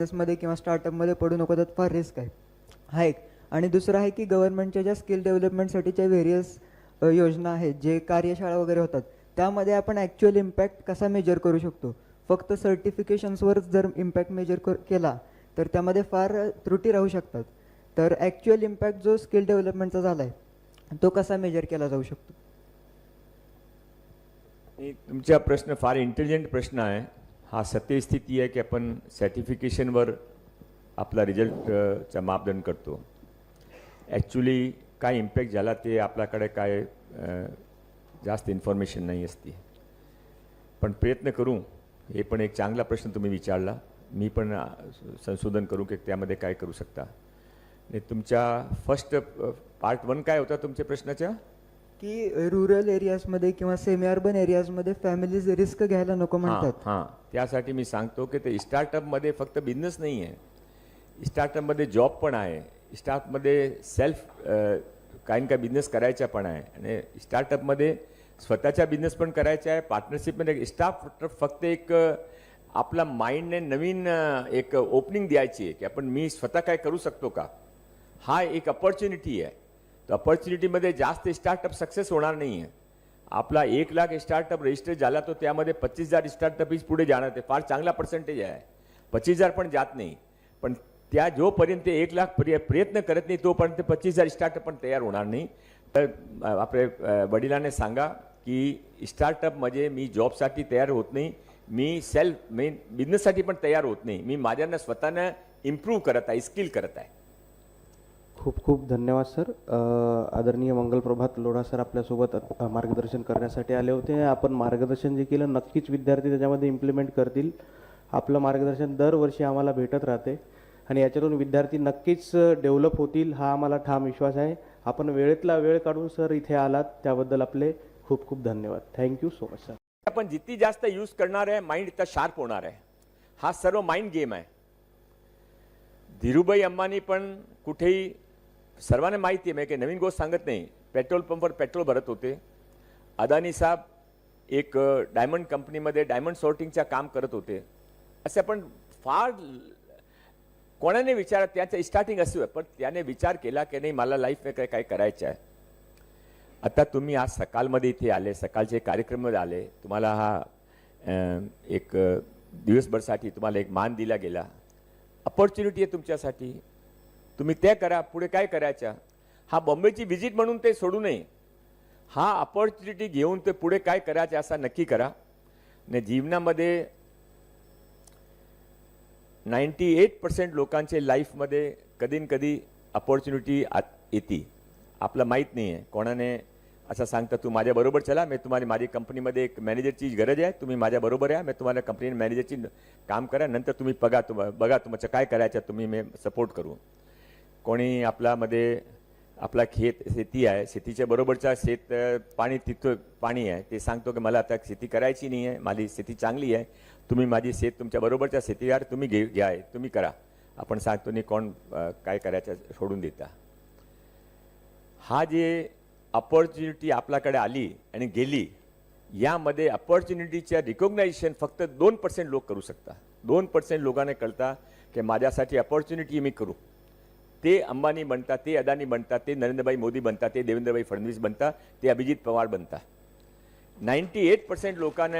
बिझनेसमध्ये किंवा स्टार्टअपमध्ये पडू नको त्यात फार रिस्क आहे. हा एक. आणि दुसरं आहे की गव्हर्नमेंटच्या ज्या स्किल डेव्हलपमेंटसाठीच्या व्हेरियस योजना आहेत जे कार्यशाळा वगैरे होतात त्यामध्ये आपण ॲक्च्युअल इम्पॅक्ट कसा मेजर करू शकतो? फक्त सर्टिफिकेशन्सवरच जर इम्पॅक्ट मेजर कर केला तर त्यामध्ये फार त्रुटी राहू शकतात. तर ॲक्च्युअल इम्पॅक्ट जो स्किल डेव्हलपमेंटचा झाला आहे तो कसा मेजर केला जाऊ शकतो? तुमचा प्रश्न फार इंटेलिजंट प्रश्न आहे. हा सत्यस्थिती आहे की आपण सर्टिफिकेशनवर आपला रिझल्टचा मापदंड करतो. ॲक्च्युली काय इम्पॅक्ट झाला ते आपल्याकडे काय जास्त इन्फॉर्मेशन नाही असते. पण प्रयत्न करू हे पण एक चांगला प्रश्न तुम्ही विचारला. मी पण संशोधन करू की त्यामध्ये काय करू शकता. आणि तुमच्या फर्स्ट पार्ट वन काय होता तुमच्या प्रश्नाच्या? की रुरल एरियाजमध्ये किंवा सेमी अर्बन एरियाजमध्ये फॅमिलीज रिस्क घ्यायला नको म्हणतात. हां. त्यासाठी मी सांगतो की ते स्टार्टअपमध्ये फक्त बिझनेस नाही आहे स्टार्टअपमध्ये जॉब पण आहे. स्टार्टअपमध्ये सेल्फ काही काही बिझनेस करायचा पण आहे. आणि स्टार्टअपमध्ये स्वतःचा बिझनेस पण करायचा आहे. पार्टनरशिपमध्ये स्टाफ फक्त एक आपला माइंडने नवीन एक ओपनिंग द्यायची आहे की आपण मी स्वतः काय करू शकतो का? हा एक अपॉर्च्युनिटी आहे. तर अपॉर्च्युनिटीमध्ये जास्त स्टार्टअप सक्सेस होणार नाही आहे आपला एक लाख स्टार्टअप रजिस्टर झाला तो त्यामध्ये पच्चीस हजार स्टार्टअपीच पुढे जाणार. ते फार चांगला पर्सेंटेज आहे. पच्चीस हजार पण जात नाही. पण त्या जोपर्यंत एक लाख प्रिय प्रयत्न करत नाही तोपर्यंत पच्चीस हजार स्टार्टअप पण तयार होणार नाही. तर आपले आपल्या वडिलांनी सांगा की स्टार्टअप म्हणजे मी जॉबसाठी तयार होत नाही. मी सेल्फ मी बिझनेससाठी पण तयार होत नाही. मी माझ्यानं स्वतःनं इम्प्रूव्ह करत आहे स्किल करत आहे. खूप खूप धन्यवाद सर. आदरणीय मंगलप्रभात लोढा सर आपल्यासोबत मार्गदर्शन करण्यासाठी आले होते. आपण मार्गदर्शन जे केलं नक्कीच विद्यार्थी त्याच्यामध्ये इम्प्लिमेंट करतील. आपलं मार्गदर्शन दरवर्षी आम्हाला भेटत राहते. आणि याच्यातून विद्यार्थी नक्कीच डेव्हलप होतील हा आम्हाला ठाम विश्वास आहे. आपण वेळेतला वेळ काढून सर इथे आलात त्याबद्दल आपले खूप खूप धन्यवाद. थँक्यू सो मच सर आपण जितकी जास्त यूज करणार आहे माइंड इतका शार्प होणार आहे. हा सर्व माइंड गेम आहे. धीरूभाई अंबानी पण कुठेही सर्वांना माहिती आहे मी काही नवीन गोष्ट सांगत नाही. पेट्रोल पंपवर पेट्रोल भरत होते. अदानी साहेब एक डायमंड कंपनीमध्ये डायमंड सॉर्टिंगचं काम करत होते. असे आपण फार कोणाने विचार त्याचं स्टार्टिंग असं पण त्याने विचार केला की नाही मला लाईफमध्ये काय काय करायचं आहे. आता तुम्ही आज सकाळमध्ये इथे आले सकाळचे कार्यक्रममध्ये आले तुम्हाला हा एक दिवसभरसाठी तुम्हाला एक मान दिला गेला. अपॉर्च्युनिटी आहे तुमच्यासाठी. तुम्ही ते करा पुढे काय करायच्या हा बॉम्बेची व्हिजिट म्हणून ते सोडू नये. हा अपॉर्च्युनिटी घेऊन ते पुढे काय करायचं असा नक्की करा. आणि जीवनामध्ये नाईन्टी एट पर्सेंट लोकांचे लाईफमध्ये कधी न कधी अपॉर्च्युनिटी येते. आपलं माहीत नाही आहे कोणाने असं सांगता तू माझ्याबरोबर चला मी तुम्हाला माझी कंपनीमध्ये एक मॅनेजरची गरज आहे तुम्ही माझ्याबरोबर या मी तुम्हाला कंपनी मॅनेजरची काम करा नंतर तुम्ही बघा तुम बघा तुमचं काय करायचं तुम्ही मी सपोर्ट करू. कोणी आपल्यामध्ये आपला खेत शेती आहे शेतीच्या बरोबरचा शेत पाणी तिथं पाणी आहे ते सांगतो की मला आता शेती करायची नाही आहे माझी शेती चांगली आहे तुम्ही माझी शेत तुमच्या बरोबरच्या शेतीवर तुम्ही घे घ्या तुम्ही करा. आपण सांगतो नाही कोण काय करायचं सोडून देता. हा जे अपॉर्च्युनिटी आपल्याकडे आली आणि गेली यामध्ये अपॉर्च्युनिटीच्या रिकॉग्नायझेशन फक्त दोन पर्सेंट लोक करू शकता दोन पर्सेंट लोकांना कळता की माझ्यासाठी अपॉर्च्युनिटी मी करू. ते अंबानी बनतात ते अदानी बनतात ते नरेंद्रभाई मोदी बनतात ते देवेंद्रभाई फडणवीस बनतात ते अभिजित पवार बनतात नाईन्टी एट पर्सेंट लोकांना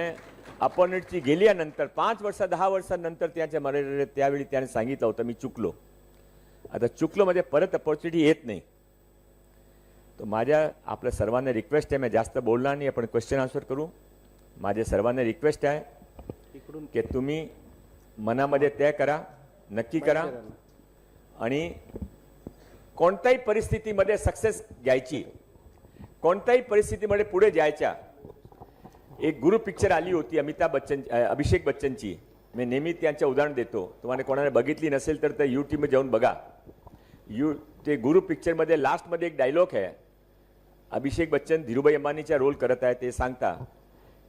अपॉर्च्युनिटी गेल्यानंतर पाच वर्ष दहा वर्षानंतर त्याच्या मर्यादेत त्यावेळी त्याने सांगितलं होतं मी चुकलो. आता चुकलो म्हणजे परत अपॉर्च्युनिटी येत नाही. तर माझ्या आपल्या सर्वांना रिक्वेस्ट आहे मी जास्त बोलणार नाही आपण क्वेश्चन आन्सर करू. माझ्या सर्वांना रिक्वेस्ट आहे इकडून की तुम्ही मनामध्ये तय करा नक्की करा. आणि कोणत्याही परिस्थितीमध्ये सक्सेस घ्यायची कोणत्याही परिस्थितीमध्ये पुढे जायच्या. एक गुरु पिक्चर आली होती अमिताभ बच्चन अभिषेक बच्चनची. मी नेहमी त्यांचं उदाहरण देतो. तुम्हाला कोणाला बघितली नसेल तर ते यूट्यूबमध्ये जाऊन बघा. यू ते गुरु पिक्चरमध्ये लास्टमध्ये एक डायलॉग आहे. अभिषेक बच्चन धीरूभाई अंबानीचा रोल करत आहे ते सांगता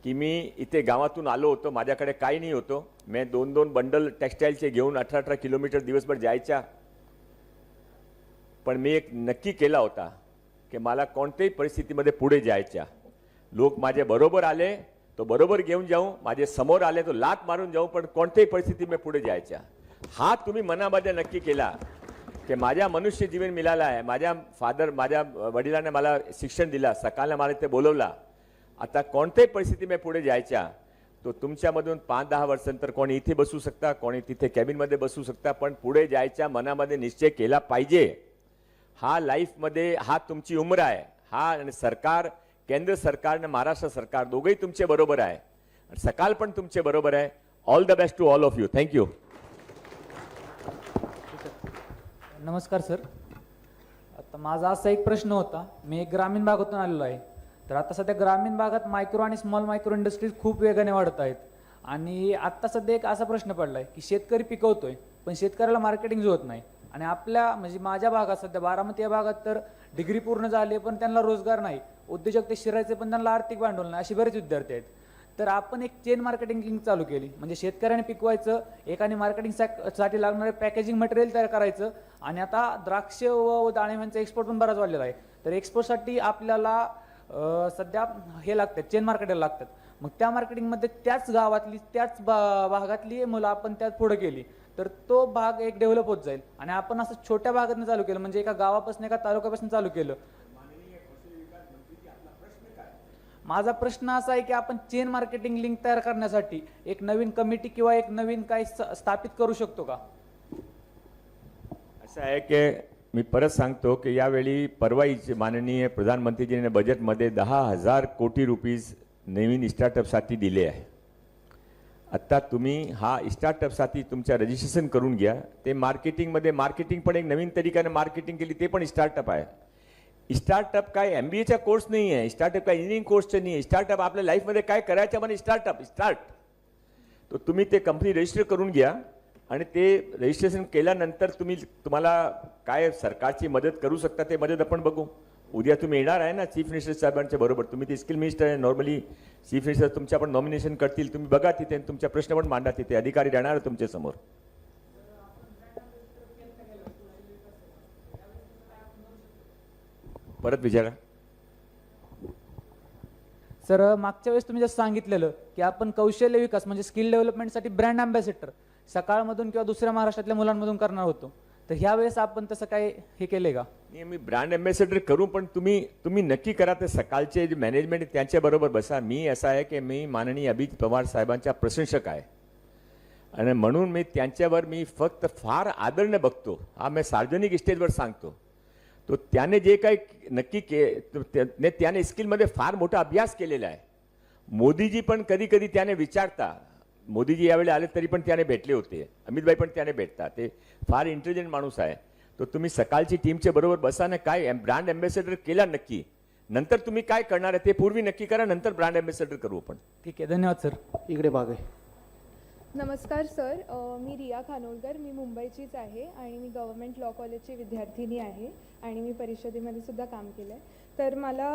की मी इथे गावातून आलो होतो माझ्याकडे काही नाही होतो. मी दोन दोन बंडल टेक्स्टाईलचे घेऊन अठरा अठरा किलोमीटर दिवसभर जायच्या. पण मी एक नक्की केला होता की मला कोणत्याही परिस्थितीमध्ये पुढे जायच्या. लोक माझे बरोबर आले तो बरोबर घेऊन जाऊ माझे समोर आले तो लात मारून जाऊ पण कोणत्याही परिस्थिती मी पुढे जायच्या. हा तुम्ही मनामध्ये नक्की केला की माझ्या मनुष्य जीवन मिळालं आहे. माझ्या फादर माझ्या वडिलांनी मला शिक्षण दिलं सकाळला मला ते बोलवला. आता कोणत्याही परिस्थिती मी पुढे जायच्या तो तुमच्यामधून पाच दहा वर्षानंतर कोणी इथे बसू शकता कोणी तिथे कॅबिनमध्ये बसू शकता पण पुढे जायच्या मनामध्ये निश्चय केला पाहिजे. हा लाईफमध्ये हा तुमची उम्र आहे. हा आणि सरकार केंद्र सरकार आणि महाराष्ट्र सरकार दोघंही तुमचे बरोबर आहे. आणि सकाळ पण तुमचे बरोबर आहे. All the best to all of you thank you नमस्कार सर आता माझा असा एक प्रश्न होता. मी एक ग्रामीण भागातून आलेलो आहे. तर आता सध्या ग्रामीण भागात मायक्रो आणि स्मॉल मायक्रो इंडस्ट्रीज खूप वेगाने वाढत आहेत. आणि आत्ता सध्या एक असा प्रश्न पडला आहे की शेतकरी पिकवतोय पण शेतकऱ्याला मार्केटिंग होत नाही. आणि आपल्या म्हणजे माझ्या भागात सध्या बारामती या भागात तर डिग्री पूर्ण झाली पण त्यांना रोजगार नाही. उद्योजक ते शिरायचे पण त्यांना आर्थिक भांडवल नाही. असे बरेच विद्यार्थी आहेत. तर आपण एक चेन मार्केटिंग लिंक चालू केली. म्हणजे शेतकऱ्याने पिकवायचं एकाने मार्केटिंगसाठी लागणारे पॅकेजिंग मटेरियल तयार करायचं आणि आता द्राक्ष व दाणेव्यांचा एक्सपोर्ट पण बराच वाढलेला आहे. तर एक्सपोर्टसाठी आपल्याला सध्या हे लागतात चेन मार्केटला लागतात. मग त्या मार्केटिंगमध्ये त्याच गावातली त्याच बा- भागातली मुलं आपण त्यात पुढे केली. तर तो भाग एक डेव्हलप होत जाईल. आणि आपण असं छोट्या भागातनं चालू केलं म्हणजे एका गावापासून एका तालुक्यापासून चालू केलं. माझा प्रश्न असा आहे की आपण चेन मार्केटिंग लिंक तयार करण्यासाठी एक नवीन कमिटी किंवा एक नवीन काही स्थापित करू शकतो का? असं आहे की मी परत सांगतो की यावेळी परवाईचे माननीय प्रधानमंत्रीजीने बजेटमध्ये दहा हजार कोटी रुपीज नवीन स्टार्टअपसाठी दिले आहे. आत्ता तुम्ही हा स्टार्टअपसाठी तुमच्या रजिस्ट्रेशन करून घ्या. ते मार्केटिंगमध्ये मार्केटिंग पण एक नवीन तरीक्याने मार्केटिंग केली ते पण स्टार्टअप आहे. स्टार्टअप काय एम बी एचा कोर्स नाही आहे स्टार्टअप काय इंजिनिअरिंग कोर्सचं नाही आहे. स्टार्टअप आपल्या लाईफमध्ये काय करायचं म्हणजे स्टार्टअप स्टार्ट तर तुम्ही ते कंपनी रजिस्टर करून घ्या आणि ते रजिस्ट्रेशन केल्यानंतर तुम्ही तुम्हाला काय सरकारची मदत करू शकता ते मदत आपण बघू. उद्या तुम्ही येणार आहे ना चीफ मिनिस्टर साहेबांच्या बरोबर. तुम्ही ते स्किल मिनिस्टर आहे नॉर्मली चीफ मिनिस्टर तुमच्या पण नॉमिनेशन करतील. तुम्ही बघा तिथे तुमच्या प्रश्न पण मांडा तिथे. अधिकारी राहणार तुमच्यासमोर. परत विचारा. सर मागच्या वेळेस तुम्ही जसं सांगितलेलं की आपण कौशल्य विकास म्हणजे स्किल डेव्हलपमेंटसाठी ब्रँड अँबॅसेडर सकाळमधून किंवा दुसऱ्या महाराष्ट्रातल्या मुलांमधून करणार होतो. तर ह्या वेळेस आपण तसं काय हे केले का? नाही मी ब्रँड अम्बॅसेडर करू पण तुम्ही तुम्ही नक्की करा ते सकाळचे जे मॅनेजमेंट त्यांच्याबरोबर बसा. मी असं आहे की मी माननीय अभिजित पवार साहेबांचा प्रशंसक आहे. आणि म्हणून मी त्यांच्यावर मी फक्त फार आदरने बघतो. हा मी सार्वजनिक स्टेजवर सांगतो. तो त्याने जे काही नक्की के त्याने त्याने स्किलमध्ये फार मोठा अभ्यास केलेला आहे. मोदीजी पण कधी कधी त्याने विचारता मोदीजी यावेळी आले तरी पण त्याने भेटले होते. अमितभाई पण त्याने भेटतात. ते फार इंटेलिजंट माणूस आहे. तो तुम्ही सकाळची टीमच्या बरोबर बसा ना काय ब्रँड अँबॅसेडर केला नक्की? नंतर तुम्ही काय करणार आहे ते पूर्वी नक्की करा नंतर ब्रँड अँबॅसेडर करू आपण. ठीक आहे धन्यवाद सर. इकडे बाग आहे नमस्कार सर. मी रिया खानोलकर. मी मुंबईचीच आहे आणि मी गव्हर्मेंट लॉ कॉलेजची विद्यार्थिनी आहे आणि मी परिषदेमध्ये सुद्धा काम केलं आहे तर मला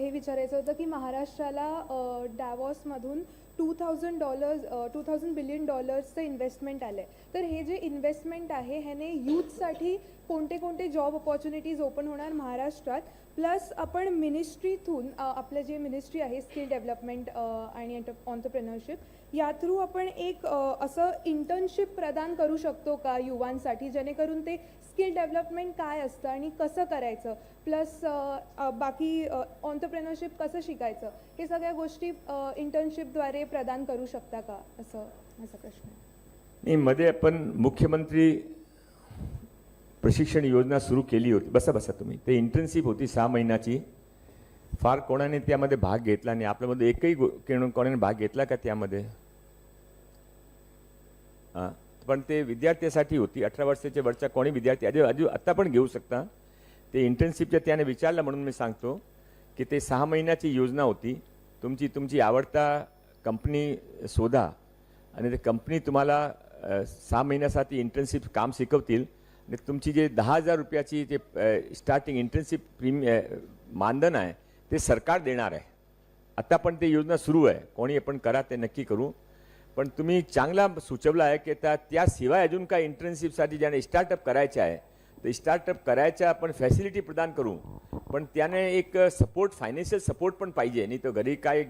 हे विचारायचं होतं की महाराष्ट्राला डॅवॉसमधून two thousand dollars two thousand billion डॉलर्सचं investment आलं आहे तर हे जे इन्व्हेस्टमेंट आहे ह्याने यूथसाठी कोणते कोणते जॉब ऑपॉर्च्युनिटीज ओपन होणार महाराष्ट्रात? प्लस आपण मिनिस्ट्रीतून आपलं जे मिनिस्ट्री आहे स्किल डेव्हलपमेंट आणि ऑन्टरप्रेनरशिप या थ्रू आपण एक असं इंटर्नशिप प्रदान करू शकतो का युवांसाठी? जेणेकरून ते स्किल डेव्हलपमेंट काय असतं आणि कसं करायचं? प्लस बाकी ऑन्टरप्रेनरशिप कसं शिकायचं? हे सगळ्या गोष्टी इंटर्नशिपद्वारे प्रदान करू शकता का? असं माझा प्रश्न नाही मध्ये आपण मुख्यमंत्री प्रशिक्षण योजना सुरू केली होती. बसा बसा तुम्ही. ते इंटर्नशिप होती सहा महिन्याची. फार कोणाने त्यामध्ये भाग घेतला नाही. आपल्यामध्ये एकही गो- कोणाने भाग घेतला का त्यामध्ये? हां. पण ते विद्यार्थ्यासाठी होती. अठरा वर्षाच्या वरच्या कोणी विद्यार्थी अजून अजून आत्ता पण घेऊ शकता. ते इंटर्नशिपच्या त्याने विचारलं म्हणून मी सांगतो की ते सहा महिन्याची योजना होती. तुमची तुमची आवडता कंपनी शोधा आणि ते कंपनी तुम्हाला सहा महिन्यासाठी इंटर्नशिप काम शिकवतील. आणि तुमची जे दहा हजार रुपयाची जे स्टार्टिंग इंटर्नशिप प्रीमि मानधन आहे ते सरकार देणार आहे. आता पण ते योजना सुरू आहे. कोणी आपण करा ते नक्की करू. पण तुम्ही चांगला सुचवला आहे की त्या त्याशिवाय अजून काय इंटर्नशिपसाठी ज्याने स्टार्टअप करायचे आहे तर स्टार्टअप करायच्या आपण फॅसिलिटी प्रदान करू. पण त्याने एक सपोर्ट फायनान्शियल सपोर्ट पण पाहिजे. नाही तर घरी काय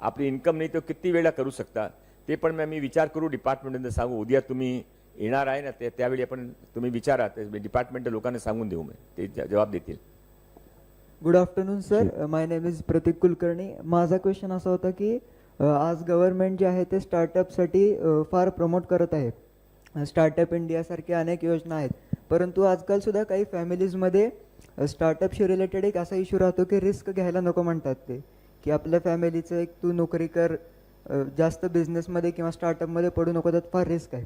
आपली इन्कम नाही तर किती वेळा करू शकता. ते पण मी विचार करू डिपार्टमेंटमध्ये सांगू उद्या तुम्ही येणार आहे ना ते त्यावेळी आपण तुम्ही विचारा ते डिपार्टमेंट लोकांना सांगून देऊ मी. ते जबाब देतील. Good afternoon sir my name is Pratik Kulkarni माझा क्वेश्चन असा होता की अ, आज गव्हर्नमेंट जे आहे ते स्टार्टअपसाठी अ, फार प्रमोट करत आहे. स्टार्टअप इंडियासारख्या अनेक योजना आहेत. परंतु आजकाल सुद्धा काही फॅमिलीजमध्ये स्टार्टअपशी रिलेटेड एक असा इश्यू राहतो की रिस्क घ्यायला नको म्हणतात ते. की आपल्या फॅमिलीचं एक तू नोकरी कर जास्त बिझनेसमध्ये किंवा स्टार्टअपमध्ये पडू नको त्यात फार रिस्क आहे.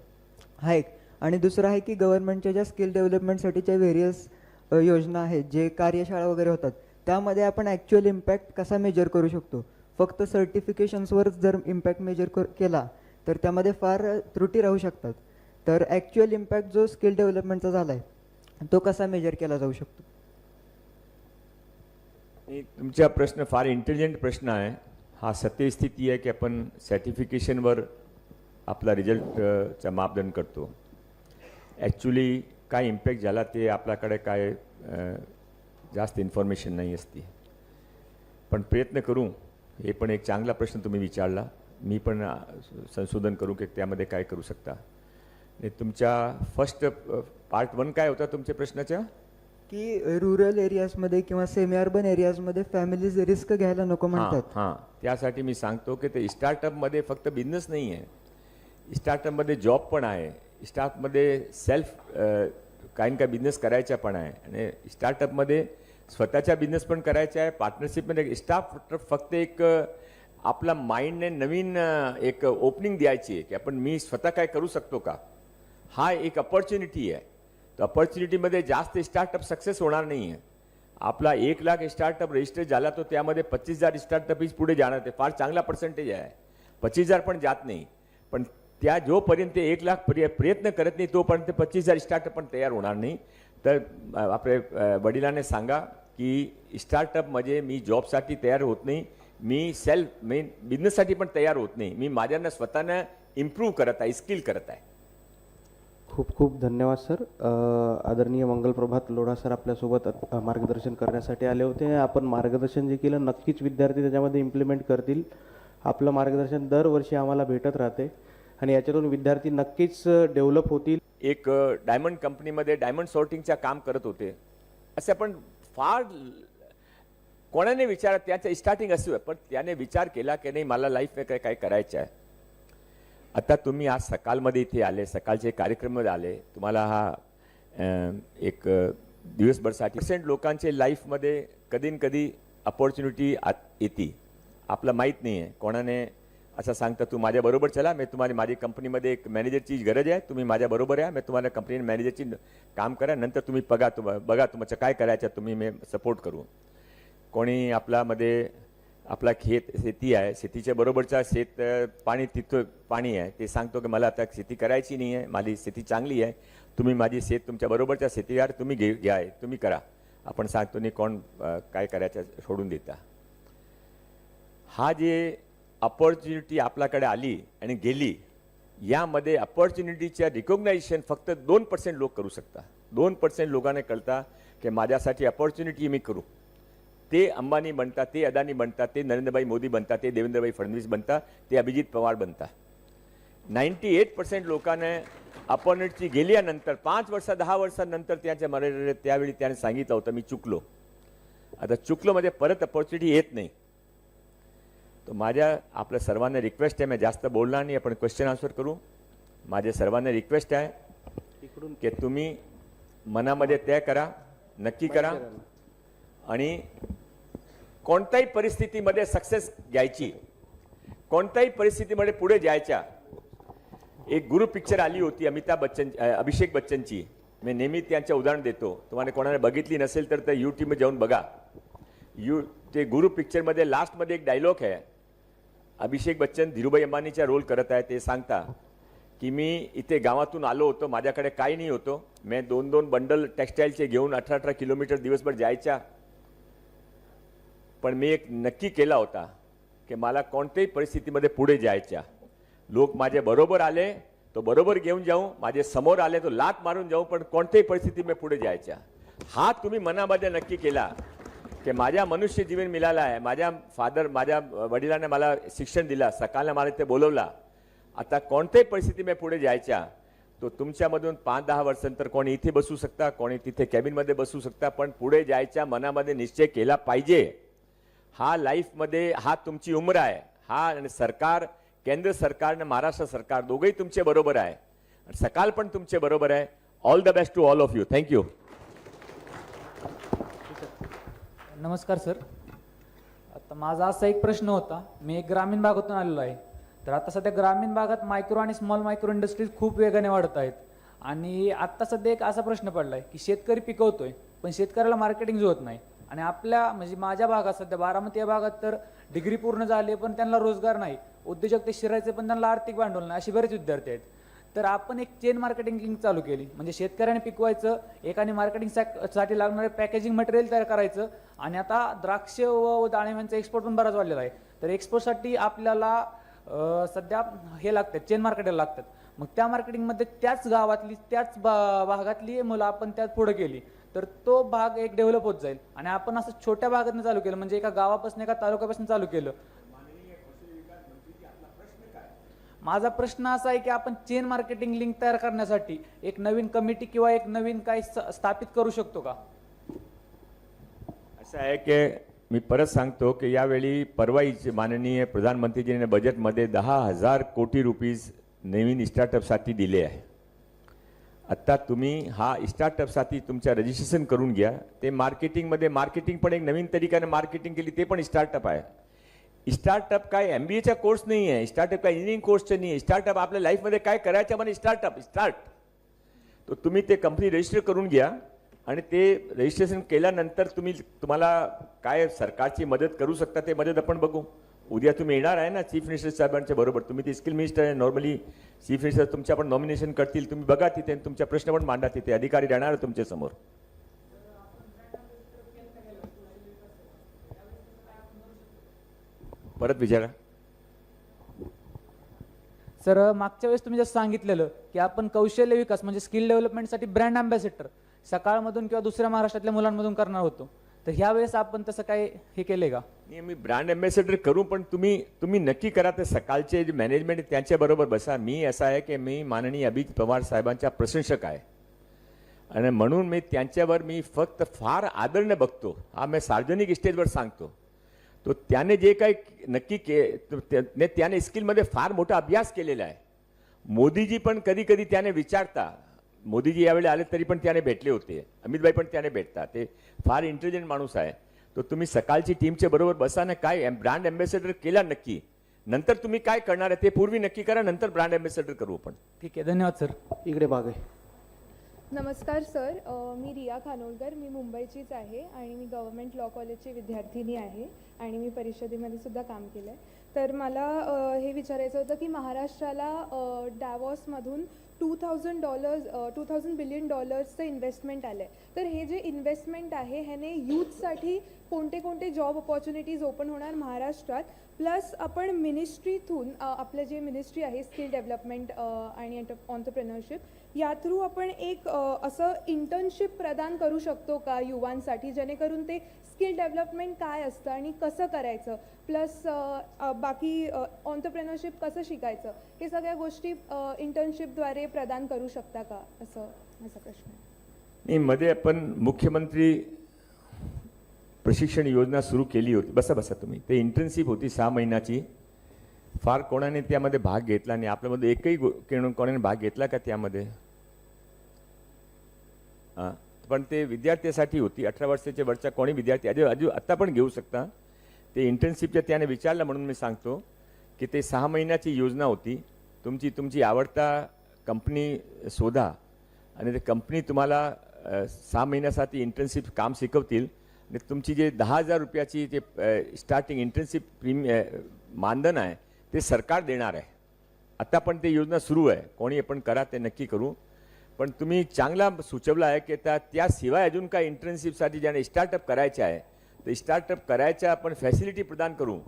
हा एक. आणि दुसरं आहे की गव्हर्नमेंटच्या ज्या स्किल डेव्हलपमेंटसाठीच्या व्हेरियस योजना आहेत जे कार्यशाळा वगैरे होतात त्यामध्ये आपण ॲक्च्युअल इम्पॅक्ट कसा मेजर करू शकतो? फक्त सर्टिफिकेशन्सवरच जर इम्पॅक्ट मेजर कर केला तर त्यामध्ये फार त्रुटी राहू शकतात. तर ॲक्च्युअल इम्पॅक्ट जो स्किल डेव्हलपमेंटचा झाला आहे तो कसा मेजर केला जाऊ शकतो? आणि तुमचा प्रश्न फार इंटेलिजंट प्रश्न आहे. हा सत्यस्थिती आहे की आपण सर्टिफिकेशनवर आपला रिझल्टचा मापदंड करतो. ॲक्च्युली काय इम्पॅक्ट झाला ते आपल्याकडे काय जास्त इन्फॉर्मेशन नाही असते. पण प्रयत्न करू. हे पण एक चांगला प्रश्न तुम्ही विचारला. मी पण संशोधन करू की त्यामध्ये काय करू शकता. तुमच्या फर्स्ट पार्ट वन काय होता तुमच्या प्रश्नाच्या? की रुरल एरियाजमध्ये किंवा सेमी अर्बन एरियाजमध्ये फॅमिलीज रिस्क घ्यायला नको म्हणतात. हां. त्यासाठी मी सांगतो की ते स्टार्टअपमध्ये फक्त बिझनेस नाही आहे स्टार्टअपमध्ये जॉब पण आहे. स्टार्टअपमध्ये सेल्फ काही काही बिझनेस करायचा पण आहे. आणि स्टार्टअपमध्ये स्वतःचा बिझनेस पण करायचा आहे. पार्टनरशिपमध्ये स्टाफ फक्त एक आपला माइंडने नवीन एक ओपनिंग द्यायची आहे की आपण मी स्वतः काय करू शकतो का? हा एक अपॉर्च्युनिटी आहे. तर अपॉर्च्युनिटीमध्ये जास्त स्टार्टअप सक्सेस होणार नाही आहे आपला एक लाख स्टार्टअप रजिस्टर झाला तो त्यामध्ये पच्चीस हजार स्टार्टअपच पुढे जाणार. ते फार चांगला पर्सेंटेज आहे. पच्चीस हजार पण जात नाही. पण त्या जोपर्यंत ते एक लाख पर्य प्रयत्न करत नाही तोपर्यंत पच्चीस हजार स्टार्टअप पण तयार होणार नाही. तर आपले अ, सांगा की स्टार्टअप म्हणजे मी जॉबसाठी तयार होत नाही. मी सेल्फ मी बिझनेससाठी पण तयार होत नाही. मी माझ्यांना स्वतःनं इम्प्रूव्ह करत आहे स्किल करत आहे. खूप खूप धन्यवाद सर. आदरणीय मंगलप्रभात लोढा सर आपल्यासोबत मार्गदर्शन करण्यासाठी आले होते. आपण मार्गदर्शन जे केलं नक्कीच विद्यार्थी त्याच्यामध्ये इम्प्लिमेंट करतील. आपलं मार्गदर्शन दरवर्षी आम्हाला भेटत राहते आणि याच्यातून विद्यार्थी नक्कीच डेव्हलप होतील. एक डायमंड कंपनीमध्ये डायमंड सॉर्टिंगचं काम करत होते. असे आपण फार कोणाने विचार त्याचं स्टार्टिंग असू पण त्याने विचार केला की नाही मला लाईफ काय काय करायचं आहे आता तुम्ही आज सकाळमध्ये इथे आले सकाळचे कार्यक्रममध्ये आले. तुम्हाला हा एक दिवसभर दिवसभरसाठी पर्सेंट लोकांचे लाईफमध्ये कधी न कधी अपॉर्च्युनिटी येते. आपलं माहीत नाही आहे कोणाने असं सांगता तू माझ्याबरोबर चला मी तुम्हाला माझी कंपनीमध्ये एक मॅनेजरची गरज आहे. तुम्ही माझ्याबरोबर या. मी तुम्हाला कंपनी मॅनेजरची काम करा. नंतर तुम्ही बघा तुम बघा तुमचं काय करायचं तुम्ही मी सपोर्ट करू. कोणी आपल्यामध्ये आपला खेत शेती आहे. शेतीच्या बरोबरचा शेत पाणी तिथं पाणी आहे. ते सांगतो की मला आता शेती करायची नाही आहे. माझी शेती चांगली आहे. तुम्ही माझी शेत तुमच्या बरोबरच्या शेतीदार तुम्ही घे घ्या तुम्ही करा. आपण सांगतो नाही कोण काय करायचं सोडून देता. हा जे अपॉर्च्युनिटी आपल्याकडे आली आणि गेली यामध्ये अपॉर्च्युनिटीच्या रिकॉग्नायझेशन फक्त दोन पर्सेंट लोक करू शकता. दोन पर्सेंट लोकांना कळता की माझ्यासाठी अपॉर्च्युनिटी मी करू. ते अंबानी बनतात ते अदानी बनतात ते नरेंद्रभाई मोदी बनतात ते देवेंद्रभाई फडणवीस बनतात ते अभिजित पवार बनतात नाईन्टी एट पर्सेंट लोकांना अपॉर्च्युनिटी गेल्यानंतर पाच वर्ष दहा वर्षानंतर त्याच्या मर्यादेत त्यावेळी त्याने सांगितलं होतं मी चुकलो. आता चुकलो म्हणजे परत अपॉर्च्युनिटी येत नाही. तर माझ्या आपल्या सर्वांना रिक्वेस्ट आहे मी जास्त बोलणार नाही आपण क्वेश्चन आन्सर करू. माझ्या सर्वांना रिक्वेस्ट आहे इकडून की तुम्ही मनामध्ये तय करा नक्की करा. आणि कोणत्याही परिस्थितीमध्ये सक्सेस घ्यायची कोणत्याही परिस्थितीमध्ये पुढे जायच्या. एक गुरु पिक्चर आली होती अमिताभ बच्चन अभिषेक बच्चनची. मी नेहमी त्यांचं उदाहरण देतो. तुम्हाला कोणाला बघितली नसेल तर ते यूट्यूबमध्ये जाऊन बघा. यू ते गुरु पिक्चरमध्ये लास्टमध्ये एक डायलॉग आहे. अभिषेक बच्चन धीरूभाई अंबानीचा रोल करत आहे ते सांगता की मी इथे गावातून आलो होतो माझ्याकडे काही नाही होतो. मी दोन दोन बंडल टेक्स्टाईलचे घेऊन अठरा अठरा किलोमीटर दिवसभर जायच्या. पण मी एक नक्की केला होता की मला कोणत्याही परिस्थितीमध्ये पुढे जायच्या. लोक माझे बरोबर आले तो बरोबर घेऊन जाऊ माझे समोर आले तो लात मारून जाऊ पण कोणत्याही परिस्थिती मी पुढे जायच्या. हा तुम्ही मनामध्ये नक्की केला की माझ्या मनुष्य जीवन मिळालं आहे माझ्या फादर माझ्या वडिलांनी मला शिक्षण दिलं सकाळला मला ते बोलवला. आता कोणत्याही परिस्थिती मी पुढे जायच्या तो तुमच्यामधून पाच दहा वर्षांतर कोणी इथे बसू शकता कोणी तिथे कॅबिनमध्ये बसू शकता पण पुढे जायच्या मनामध्ये निश्चय केला पाहिजे. हा लाईफमध्ये हा तुमची उम्र आहे. हा आणि सरकार केंद्र सरकार आणि महाराष्ट्र सरकार दोघंही तुमचे बरोबर आहे. आणि सकाळ पण तुमचे बरोबर आहे. All the best to all of you thank you नमस्कार सर आता माझा असा एक प्रश्न होता. मी एक ग्रामीण भागातून आलेलो आहे. तर आता सध्या ग्रामीण भागात मायक्रो आणि स्मॉल मायक्रो इंडस्ट्रीज खूप वेगाने वाढत आहेत. आणि आत्ता सध्या एक असा प्रश्न पडला आहे की शेतकरी पिकवतोय पण शेतकऱ्याला मार्केटिंग होत नाही. आणि आपल्या म्हणजे माझ्या भागात सध्या बारामती या भागात तर डिग्री पूर्ण झाली पण त्यांना रोजगार नाही. उद्योजक ते शिरायचे पण त्यांना आर्थिक भांडवल नाही. असे बरेच विद्यार्थी आहेत. तर आपण एक चेन मार्केटिंग लिंक चालू केली. म्हणजे शेतकऱ्याने पिकवायचं एकाने मार्केटिंगसाठी लागणारे पॅकेजिंग मटेरियल तयार करायचं आणि आता द्राक्ष व दाणेव्यांचा एक्सपोर्ट पण बराच वाढलेला आहे. तर एक्सपोर्टसाठी आपल्याला सध्या हे लागतात चेन मार्केटला लागतात. मग त्या मार्केटिंगमध्ये त्याच गावातली त्याच बा- भागातली मुलं आपण त्यात पुढं केली. तर तो भाग एक डेव्हलप होत जाईल. आणि आपण असं छोट्या भागातनं चालू केलं म्हणजे एका गावापासून एका तालुक्यापासून चालू केलं. माझा प्रश्न असा आहे की आपण चेन मार्केटिंग लिंक तयार करण्यासाठी एक नवीन कमिटी किंवा एक नवीन काही स्थापित करू शकतो का? असं आहे की मी परत सांगतो की यावेळी परवाईचे माननीय प्रधानमंत्रीजीने बजेटमध्ये दहा हजार कोटी रुपीज नवीन स्टार्टअपसाठी दिले आहे. आत्ता तुम्ही हा स्टार्टअपसाठी तुमच्या रजिस्ट्रेशन करून घ्या. ते मार्केटिंगमध्ये मार्केटिंग पण एक नवीन तरीक्याने मार्केटिंग केली ते पण स्टार्टअप आहे. स्टार्टअप काय एम बी एचा कोर्स नाही आहे स्टार्टअप काय इंजिनिअरिंग कोर्सचं नाही आहे. स्टार्टअप आपल्या लाईफमध्ये काय करायचं म्हणजे स्टार्टअप स्टार्ट तर तुम्ही ते कंपनी रजिस्टर करून घ्या आणि ते रजिस्ट्रेशन केल्यानंतर तुम्ही तुम्हाला काय सरकारची मदत करू शकता ते मदत आपण बघू. उद्या तुम्ही येणार आहे ना चीफ मिनिस्टर साहेबांच्या बरोबर. तुम्ही ते स्किल मिनिस्टर आहे नॉर्मली चीफ मिनिस्टर तुमच्या पण नॉमिनेशन करतील. तुम्ही बघा तिथे तुमच्या प्रश्न पण मांडा तिथे. अधिकारी राहणार तुमच्यासमोर. परत विचारा. सर मागच्या वेळेस तुम्ही जसं सांगितलेलं की आपण कौशल्य विकास म्हणजे स्किल डेव्हलपमेंटसाठी ब्रँड अँबॅसेडर सकाळमधून किंवा दुसऱ्या महाराष्ट्रातल्या मुलांमधून करणार होतो. तर ह्या वेळेस आपण तसं काय हे केले का? नाही मी ब्रँड अम्बॅसेडर करू पण तुम्ही तुम्ही नक्की करा ते सकाळचे जे मॅनेजमेंट त्यांच्याबरोबर बसा. मी असं आहे की मी माननीय अभिजित पवार साहेबांचा प्रशंसक आहे. आणि म्हणून मी त्यांच्यावर मी फक्त फार आदरने बघतो. हा मी सार्वजनिक स्टेजवर सांगतो. तो त्याने जे काही नक्की के त्याने स्किलमध्ये फार मोठा अभ्यास केलेला आहे. मोदीजी पण कधी कधी त्याने विचारता मोदीजी यावेळी आले तरी पण त्याने भेटले होते. अमितभाई पण त्याने भेटतात. ते फार इंटेलिजंट माणूस आहे. तो तुम्ही सकाळची टीमच्या बरोबर बसा ना काय ब्रँड अँबॅसेडर केला नक्की? नंतर तुम्ही काय करणार आहे ते पूर्वी नक्की करा नंतर ब्रँड अँबॅसेडर करू आपण. ठीक आहे धन्यवाद सर. इकडे बाग आहे नमस्कार सर. मी रिया खानोलकर. मी मुंबईचीच आहे आणि मी गव्हर्मेंट लॉ कॉलेजची विद्यार्थिनी आहे आणि मी परिषदेमध्ये सुद्धा काम केलं आहे तर मला हे विचारायचं होतं की महाराष्ट्राला डॅवॉसमधून two thousand dollars two thousand billion डॉलर्सचं investment आलं आहे तर हे जे इन्व्हेस्टमेंट आहे ह्याने यूथसाठी कोणते कोणते जॉब ऑपॉर्च्युनिटीज ओपन होणार महाराष्ट्रात? प्लस आपण मिनिस्ट्रीतून आपलं जे मिनिस्ट्री आहे स्किल डेव्हलपमेंट आणि ऑन्टरप्रेनरशिप या थ्रू आपण एक असं इंटर्नशिप प्रदान करू शकतो का युवांसाठी? जेणेकरून ते स्किल डेव्हलपमेंट काय असतं आणि कसं करायचं? प्लस बाकी ऑन्टरप्रेनरशिप कसं शिकायचं? हे सगळ्या गोष्टी इंटर्नशिपद्वारे प्रदान करू शकता का? असं माझा प्रश्न नाही मध्ये आपण मुख्यमंत्री प्रशिक्षण योजना सुरू केली होती. बसा बसा तुम्ही. ते इंटर्नशिप होती सहा महिन्याची. फार कोणाने त्यामध्ये भाग घेतला नाही. आपल्यामध्ये एकही गो- कोणाने भाग घेतला का त्यामध्ये? हां. पण ते विद्यार्थ्यासाठी होती. अठरा वर्षाच्या वरच्या कोणी विद्यार्थी अजून अजून आत्ता पण घेऊ शकता. ते इंटर्नशिपच्या त्याने विचारलं म्हणून मी सांगतो की ते सहा महिन्याची योजना होती. तुमची तुमची आवडता कंपनी शोधा. आणि ते कंपनी तुम्हाला सहा महिन्यासाठी इंटर्नशिप काम शिकवतील. म्हणजे तुमची जे दहा हजार रुपयाची जे स्टार्टिंग इंटर्नशिप प्रीमि मानधन आहे ते सरकार देणार आहे. आता पण ते योजना सुरू आहे. कोणी आपण करा ते नक्की करू. पण तुम्ही चांगला सुचवला आहे की त्या त्याशिवाय अजून काय इंटर्नशिपसाठी ज्याने स्टार्टअप करायचे आहे तर स्टार्टअप करायच्या आपण फॅसिलिटी प्रदान करू.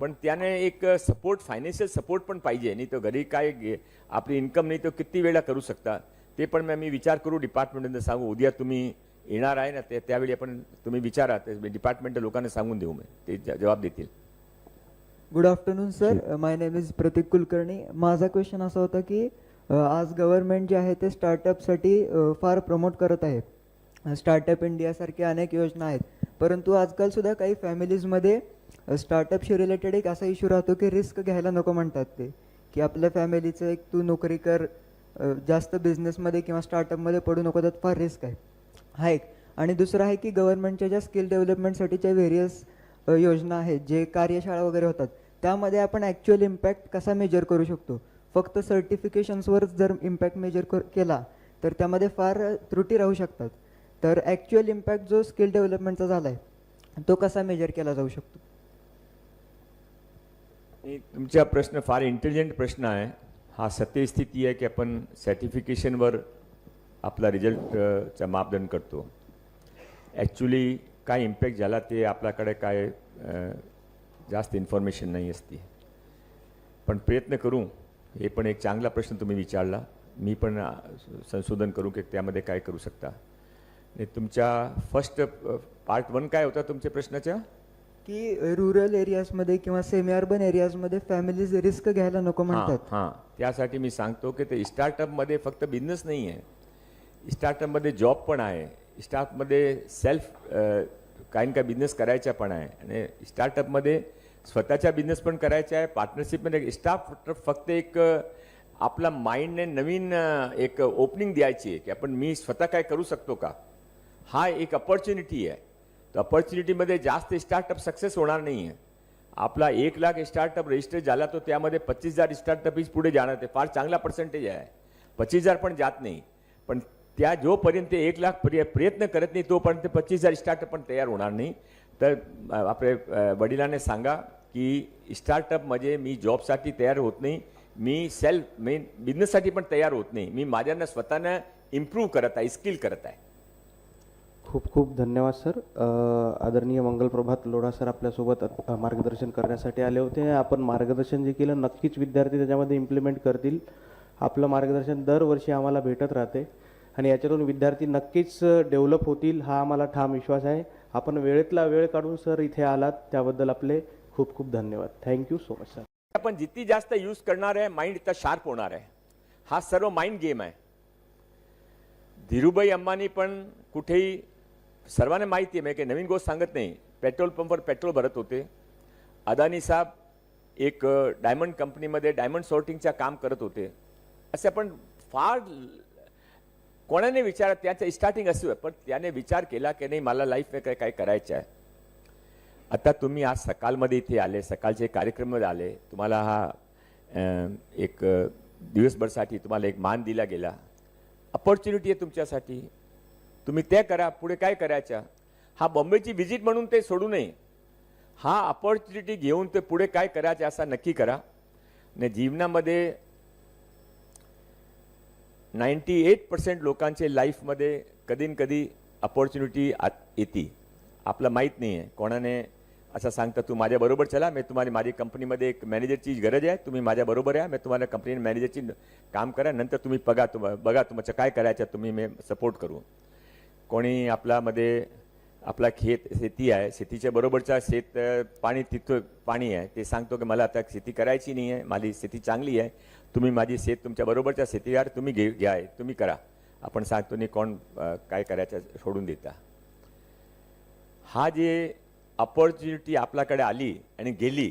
पण त्याने एक सपोर्ट फायनान्शियल सपोर्ट पण पाहिजे. नाही तर घरी काय आपली इन्कम नाही तर किती वेळा करू शकता? ते पण मी विचार करू डिपार्टमेंटमध्ये सांगू उद्या तुम्ही येणार आहे ना ते त्यावेळी आपण तुम्ही विचारा ते डिपार्टमेंट लोकांना सांगून देऊ मी. ते जबाब देतील. Good afternoon sir my name is Pratik Kulkarni माझा क्वेश्चन असा होता की अ, आज गव्हर्नमेंट जे आहे ते स्टार्टअपसाठी अ, फार प्रमोट करत आहे. स्टार्टअप इंडियासारखे अनेक योजना आहेत. परंतु आजकालसुद्धा काही फॅमिलीजमध्ये स्टार्टअपशी रिलेटेड एक असा इश्यू राहतो की रिस्क घ्यायला नको म्हणतात ते. की आपल्या फॅमिलीचं एक तू नोकरी कर जास्त बिझनेसमध्ये किंवा स्टार्टअपमध्ये पडू नको त्यात फार रिस्क आहे. हा एक. आणि दुसरं आहे की गव्हर्नमेंटच्या ज्या स्किल डेव्हलपमेंटसाठीच्या व्हेरियस योजना आहेत जे कार्यशाळा वगैरे होतात त्यामध्ये आपण ॲक्च्युअल इम्पॅक्ट कसा मेजर करू शकतो? फक्त सर्टिफिकेशन्सवरच जर इम्पॅक्ट मेजर कर केला तर त्यामध्ये फार त्रुटी राहू शकतात. तर ॲक्च्युअल इम्पॅक्ट जो स्किल डेव्हलपमेंटचा झाला आहे तो कसा मेजर केला जाऊ शकतो? तुमचा प्रश्न फार इंटेलिजंट प्रश्न आहे. हा सत्यस्थिती आहे की आपण सर्टिफिकेशनवर आपला रिझल्टचा मापदंड करतो. ॲक्च्युली काय इम्पॅक्ट झाला ते आपल्याकडे काय जास्त इन्फॉर्मेशन नाही असते. पण प्रयत्न करू हे पण एक चांगला प्रश्न तुम्ही विचारला. मी पण संशोधन करू की त्यामध्ये काय करू शकता. आणि तुमच्या फर्स्ट पार्ट वन काय होता तुमच्या प्रश्नाच्या? की रुरल एरियाजमध्ये किंवा सेमी अर्बन एरियाजमध्ये फॅमिलीज रिस्क घ्यायला नको म्हणतात. हां. त्यासाठी मी सांगतो की ते स्टार्टअपमध्ये फक्त बिझनेस नाही आहे. स्टार्टअपमध्ये जॉब पण आहे. स्टार्टअपमध्ये सेल्फ काही ना काही बिझनेस करायचा पण आहे. आणि स्टार्टअपमध्ये स्वतःचा बिझनेस पण करायचा आहे पार्टनरशिपमध्ये स्टाफ फक्त एक आपला माइंडने नवीन एक ओपनिंग द्यायची आहे की आपण मी स्वतः काय करू शकतो का? हा एक अपॉर्च्युनिटी आहे. तर अपॉर्च्युनिटीमध्ये जास्त स्टार्टअप सक्सेस होणार नाही आहे आपला एक लाख स्टार्टअप रजिस्टर झाला तो त्यामध्ये पच्चीस हजार स्टार्टअपच पुढे जाणार ते फार चांगला पर्सेंटेज आहे. पच्चीस हजार पण जात नाही. पण त्या जोपर्यंत एक लाख प्रय- प्रयत्न करत नाही तोपर्यंत पच्चीस हजार स्टार्टअप पण तयार होणार नाही तर आपले वडिलांना सांगा की स्टार्टअप म्हणजे मी जॉबसाठी तयार होत नाही मी सेल्फ मी बिझनेससाठी पण तयार होत नाही मी माझ्यांना स्वतःनं इम्प्रूव्ह करत आहे स्किल करत आहे खूप खूप धन्यवाद सर आदरणीय मंगलप्रभात लोढा सर आपल्यासोबत मार्गदर्शन करण्यासाठी आले होते आपण मार्गदर्शन जे केलं नक्कीच विद्यार्थी त्याच्यामध्ये इम्प्लिमेंट करतील आपलं मार्गदर्शन दरवर्षी आम्हाला भेटत राहते आणि याच्यातून विद्यार्थी नक्कीच डेव्हलप होतील हा आम्हाला ठाम विश्वास आहे. आपण वेळेतला वेळ काढून सर इथे आलात त्याबद्दल आपले खूप खूप धन्यवाद. थँक्यू सो मच सर आपण जितकी जास्त यूज करणार आहे माइंड इतका शार्प होणार आहे. हा सर्व माइंड गेम आहे. धीरूभाई अंबानी पण कुठेही सर्वांना माहिती आहे म्हणजे काही नवीन गोष्ट सांगत नाही. पेट्रोल पंपवर पेट्रोल भरत होते. अदानी साहेब एक डायमंड कंपनीमध्ये डायमंड सॉर्टिंगचं काम करत होते. असे आपण फार कोणाने विचार त्याचं स्टार्टिंग असू पण त्याने विचार केला की नाही मला लाईफ काय काय करायचं आहे आता तुम्ही आज सकाळमध्ये इथे आले सकाळचे कार्यक्रममध्ये आले तुम्हाला हा एक दिवसभरसाठी तुम्हाला एक मान दिला गेला. अपॉर्च्युनिटी आहे तुमच्यासाठी. तुम्ही ते करा पुढे काय करायचं? हा बॉम्बेची व्हिजिट म्हणून ते सोडू नये. हा अपॉर्च्युनिटी घेऊन ते पुढे काय करायचं असा नक्की करा. आणि जीवनामध्ये नाईन्टी एट पर्सेंट लोकांचे लाईफमध्ये कधी न कधी अपॉर्च्युनिटी येते. आपलं माहीत नाही आहे कोणाने असं सांगता तू माझ्याबरोबर चला मी तुम्हाला माझी कंपनीमध्ये एक मॅनेजरची गरज आहे तुम्ही माझ्याबरोबर आहे मी तुम्हाला कंपनी मॅनेजरची काम करा नंतर तुम्ही बघा तुम बघा तुमचं काय करायचं तुम्ही मी सपोर्ट करू. कोणी आपल्यामध्ये आपला खेत शेती आहे. शेतीच्या बरोबरचा शेत पाणी तिथं पाणी आहे. ते सांगतो की मला आता शेती करायची नाही आहे. माझी शेती चांगली आहे. तुम्ही माझी शेत तुमच्या बरोबरच्या शेतीवर तुम्ही घे घ्या. तुम्ही करा. आपण सांगतो नाही कोण काय करायचं सोडून देता. हा जे अपॉर्च्युनिटी आपल्याकडे आली आणि गेली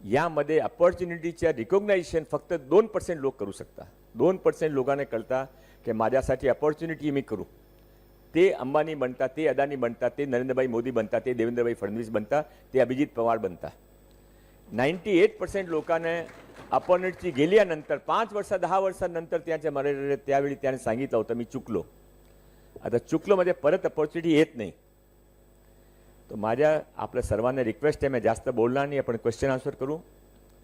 यामध्ये अपॉर्च्युनिटीच्या रिकॉग्नायझेशन फक्त दोन पर्सेंट लोक करू शकता दोन पर्सेंट लोकांना कळता की माझ्यासाठी अपॉर्च्युनिटी मी करू. ते अंबानी बनतात ते अदानी बनतात ते नरेंद्रभाई मोदी बनतात ते देवेंद्रभाई फडणवीस बनतात ते अभिजित पवार बनतात नाईन्टी एट पर्सेंट लोकांना अपॉर्च्युनिटी गेल्यानंतर पाच वर्ष दहा वर्षानंतर त्यांच्या मर्यादेत त्यावेळी त्याने सांगितलं होतं मी चुकलो. आता चुकलो म्हणजे परत अपॉर्च्युनिटी येत नाही. तर माझ्या आपल्या सर्वांना रिक्वेस्ट आहे मी जास्त बोलणार नाही आपण क्वेश्चन आन्सर करू.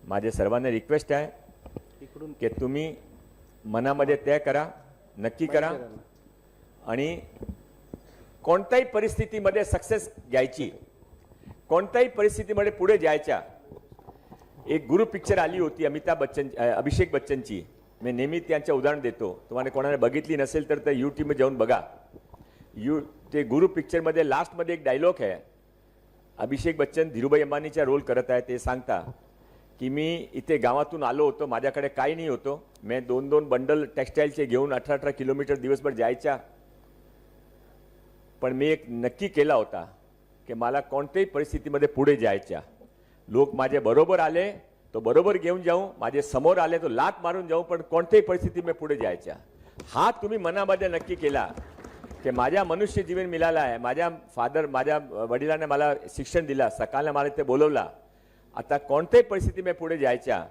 माझ्या सर्वांना रिक्वेस्ट आहे की तुम्ही मनामध्ये तय करा नक्की करा. आणि कोणत्याही परिस्थितीमध्ये सक्सेस घ्यायची कोणत्याही परिस्थितीमध्ये पुढे जायच्या. एक गुरु पिक्चर आली होती अमिताभ बच्चन अभिषेक बच्चनची. मी नेहमी त्यांचं उदाहरण देतो. तुम्हाला कोणाला बघितली नसेल तर ते यूट्यूबमध्ये जाऊन बघा. यू ते गुरु पिक्चरमध्ये लास्टमध्ये एक डायलॉग आहे. अभिषेक बच्चन धीरूभाई अंबानीचा रोल करत आहे ते सांगता की मी इथे गावातून आलो होतो माझ्याकडे काही नाही होतो. मी दोन दोन बंडल टेक्स्टाईलचे घेऊन अठरा अठरा किलोमीटर दिवसभर जायच्या. पण मी एक नक्की केला होता की मला कोणत्याही परिस्थितीमध्ये पुढे जायच्या. लोक माझे बरोबर आले तो बरोबर घेऊन जाऊ माझे समोर आले तो लात मारून जाऊ पण कोणत्याही परिस्थितीमध्ये पुढे जायच्या. हा तुम्ही मनामध्ये नक्की केला की माझ्या मनुष्य जीवन मिळालं आहे. माझ्या फादर माझ्या वडिलांनी मला शिक्षण दिलं सकाळला मला ते बोलवला. आता कोणत्याही परिस्थितीमध्ये पुढे जायच्या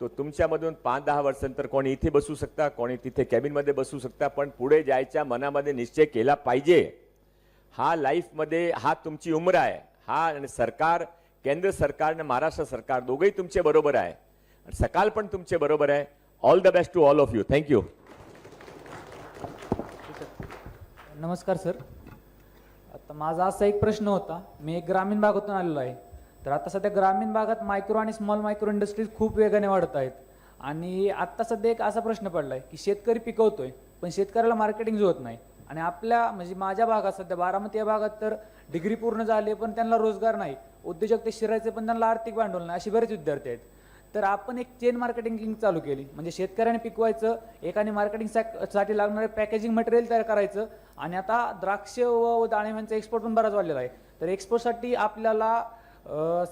तो तुमच्यामधून पाच दहा वर्षांतर कोणी इथे बसू शकता कोणी तिथे कॅबिनमध्ये बसू शकता पण पुढे जायच्या मनामध्ये निश्चय केला पाहिजे. हा लाईफमध्ये हा तुमची उम्र आहे. हा आणि सरकार केंद्र सरकार आणि महाराष्ट्र सरकार दोघंही तुमचे बरोबर आहे. आणि सकाळ पण तुमचे बरोबर आहे. All the best to all of you thank you नमस्कार सर आता माझा असा एक प्रश्न होता. मी एक ग्रामीण भागातून आलेलो आहे. तर आता सध्या ग्रामीण भागात मायक्रो आणि स्मॉल मायक्रो इंडस्ट्रीज खूप वेगाने वाढत आहेत. आणि आत्ता सध्या एक असा प्रश्न पडला आहे की शेतकरी पिकवतोय पण शेतकऱ्याला मार्केटिंग होत नाही. आणि आपल्या म्हणजे माझ्या भागात सध्या बारामती या भागात तर डिग्री पूर्ण झाली पण त्यांना रोजगार नाही. उद्योजक ते शिरायचे पण त्यांना आर्थिक भांडवल नाही. असे बरेच विद्यार्थी आहेत. तर आपण एक चेन मार्केटिंग लिंक चालू केली. म्हणजे शेतकऱ्याने पिकवायचं एकाने मार्केटिंगसाठी लागणारे पॅकेजिंग मटेरियल तयार करायचं आणि आता द्राक्ष व दाणेव्यांचा एक्सपोर्ट पण बराच वाढलेला आहे. तर एक्सपोर्टसाठी आपल्याला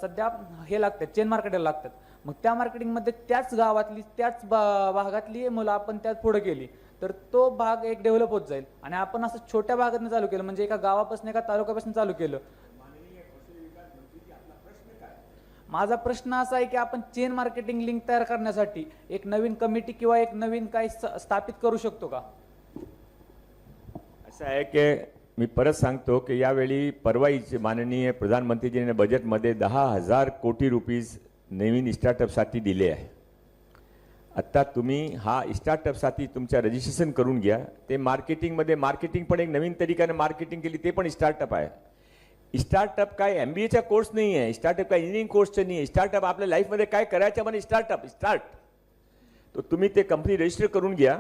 सध्या हे लागतात चेन मार्केटला लागतात. मग त्या मार्केटिंगमध्ये त्याच गावातली त्याच बा- भागातली मुलं आपण त्यात पुढे गेली तर तो भाग एक डेव्हलप होत जाईल. आणि आपण असं छोट्या भागातनं चालू केलं म्हणजे एका गावापासून एका तालुक्यापासून चालू केलं. माझा प्रश्न असा आहे की आपण चेन मार्केटिंग लिंक तयार करण्यासाठी एक नवीन कमिटी किंवा एक नवीन काही स्थापित करू शकतो का? असं आहे की मी परत सांगतो की यावेळी परवाईचे माननीय प्रधानमंत्रीजीने बजेटमध्ये दहा हजार कोटी रुपीज नवीन स्टार्टअपसाठी दिले आहे. आत्ता तुम्ही हा स्टार्टअपसाठी तुमच्या रजिस्ट्रेशन करून घ्या. ते मार्केटिंगमध्ये मार्केटिंग पण एक नवीन तरीकाने मार्केटिंग केली ते पण स्टार्टअप आहे. स्टार्टअप काय एम बी एचा कोर्स नाही आहे. स्टार्टअप काय इंजिनिअरिंग कोर्सचं नाही आहे. स्टार्टअप आपल्या लाईफमध्ये काय करायचं म्हणजे स्टार्टअप स्टार्ट तर तुम्ही ते कंपनी रजिस्टर करून घ्या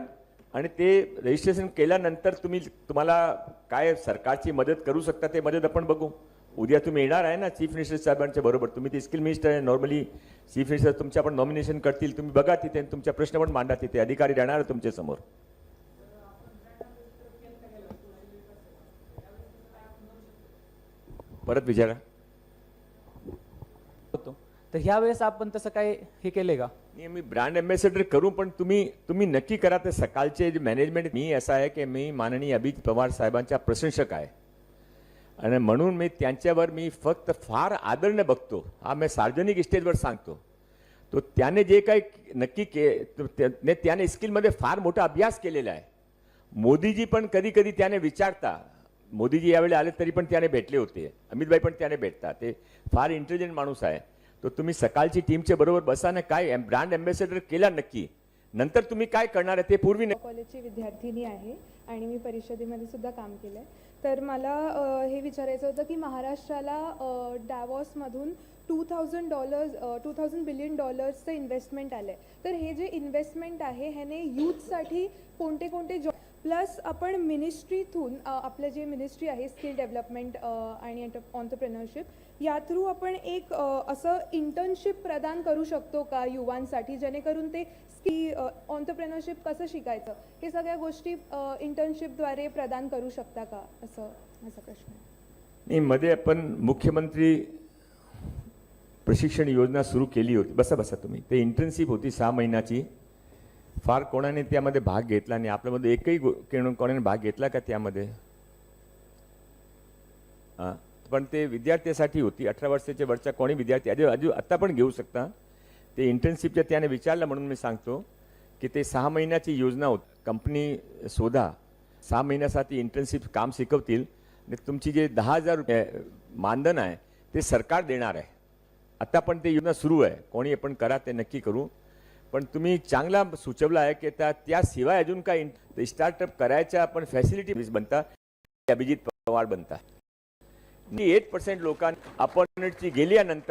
आणि ते रजिस्ट्रेशन केल्यानंतर तुम्ही तुम्हाला काय सरकारची मदत करू शकता ते मदत आपण बघू. उद्या तुम्ही येणार आहे ना चीफ मिनिस्टर साहेबांच्या बरोबर. तुम्ही ते स्किल मिनिस्टर आहे नॉर्मली चीफ मिनिस्टर तुमच्या पण नॉमिनेशन करतील. तुम्ही बघा तिथे तुमच्या प्रश्न पण मांडा तिथे. अधिकारी राहणार आहे तुमच्यासमोर. परत विचारा. होतो. तर ह्या वेळेस आपण तसं काय हे केले का? नाही मी ब्रँड अँबॅसेडर करू पण तुम्ही तुम्ही नक्की करा. ते सकाळचे जे मॅनेजमेंट मी असं आहे की मी माननीय अभिजित पवार साहेबांचा प्रशंसक आहे. आणि म्हणून मी त्यांच्यावर मी फक्त फार आदरने बघतो. हा मी सार्वजनिक स्टेजवर सांगतो. तो त्याने जे काही नक्की के त्याने त्याने स्किलमध्ये फार मोठा अभ्यास केलेला आहे. मोदीजी पण कधी कधी त्याने विचारता. मोदीजी यावेळी आले तरी पण त्याने भेटले होते. अमितभाई पण त्याने भेटतात ते फार इंटेलिजंट माणूस आहे. तर तुम्ही सकाळची टीमच्या बरोबर बसा ना काय ब्रँड अँबॅसेडर केला नक्की. नंतर तुम्ही काय करणार आहे ते पूर्वी कॉलेजची विद्यार्थिनी आहे आणि मी परिषदेमध्ये सुद्धा काम केलं आहे तर मला हे विचारायचं होतं की महाराष्ट्राला डॅवॉसमधून two thousand dollars two thousand billion डॉलर्सचं investment आलं आहे तर हे जे इन्व्हेस्टमेंट आहे ह्याने यूथसाठी कोणते कोणते जॉब प्लस आपण मिनिस्ट्रीतून आपलं जे मिनिस्ट्री आहे स्किल डेव्हलपमेंट आणि ऑन्टरप्रेनरशिप या थ्रू आपण एक असं इंटर्नशिप प्रदान करू शकतो का युवांसाठी? जेणेकरून ते की ऑन्टरप्रेनरशिप कसं शिकायचं? हे सगळ्या गोष्टी इंटर्नशिपद्वारे प्रदान करू शकता का? असं माझा प्रश्न नाही मध्ये आपण मुख्यमंत्री प्रशिक्षण योजना सुरू केली होती. बसा बसा तुम्ही. ते इंटर्नशिप होती सहा महिन्याची. फार कोणाने त्यामध्ये भाग घेतला नाही. आपल्यामध्ये एकही कोणाने भाग घेतला का त्यामध्ये? हां पण ते विद्यार्थ्यासाठी होती. अठरा वर्षाच्या वरच्या कोणी विद्यार्थी अजून अजून आत्ता पण घेऊ शकता. ते इंटर्नशिपच्या त्याने विचारलं म्हणून मी सांगतो की ते सहा महिन्याची योजना होत. कंपनी शोधा. सहा महिन्यासाठी इंटर्नशिप काम शिकवतील. आणि तुमची जे दहा हजार रुपये मानधन आहे ते सरकार देणार आहे. आत्ता पण ते योजना सुरू आहे. कोणी आपण करा ते नक्की करू. पण तुम्ही चांगला सुचवला आहे की त्या त्याशिवाय अजून काय स्टार्टअप करायच्या आपण फॅसिलिटी बनता. अभिजित पवार बनता. एट पर्सेंट लोकांना अपॉर्च्युनिटी गेल्यानंतर